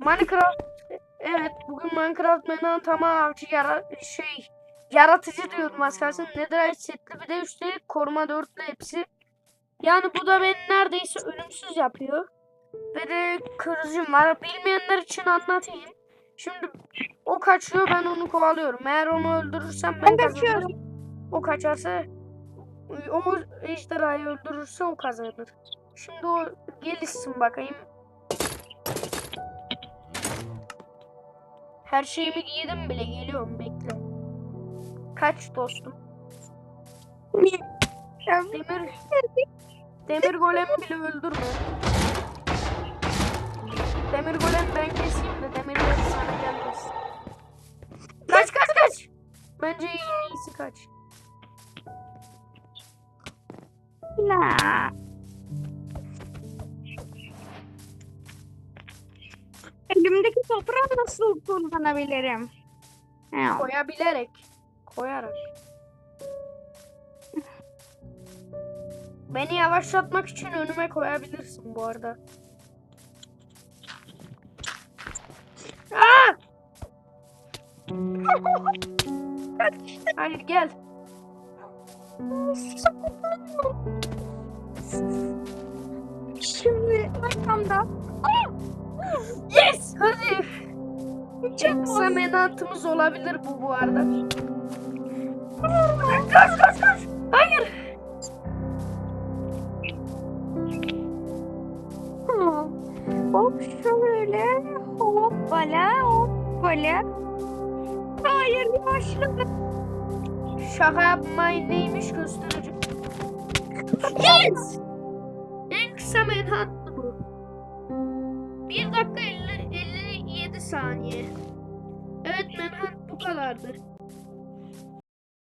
Minecraft evet bugün Minecraft tamam avcı yara şey yaratıcı diyordum az kalsın. Netherite setli bir de üstelik koruma dörtlü hepsi. Yani bu da beni neredeyse ölümsüz yapıyor. Ve de kılıcım var. Bilmeyenler için anlatayım. Şimdi o kaçıyor ben onu kovalıyorum. Eğer onu öldürürsem ben, Ben kazanırım. O kaçarsa o ejderhayı öldürürse o kazanır. Şimdi o gelişsin bakayım. Her şeyimi giydim bile geliyorum bekle. Kaç dostum. Demir Demir golem bile öldürme. Demir golem ben keseyim de demirler sana gelmesin. Kaç kaç kaç. Bence en iyisi kaç. La. Elimdeki toprağı nasıl kullanabilirim? Ha, Koyabilerek. Koyarak. Beni yavaşlatmak için önüme koyabilirsin bu arada. Aa! Hayır gel. Şimdi arkamda. Yes! En kısa menantımız olabilir bu bu arada. Koş koş koş. Hayır. Hop şöyle. Hoppala hoppala. Hayır yavaşladı. Şaka yapmayın neymiş göstereceğim. Yes! En kısa menhantı bu. 1 dakika 50, 57 saniye. Evet menhant bu kadardı.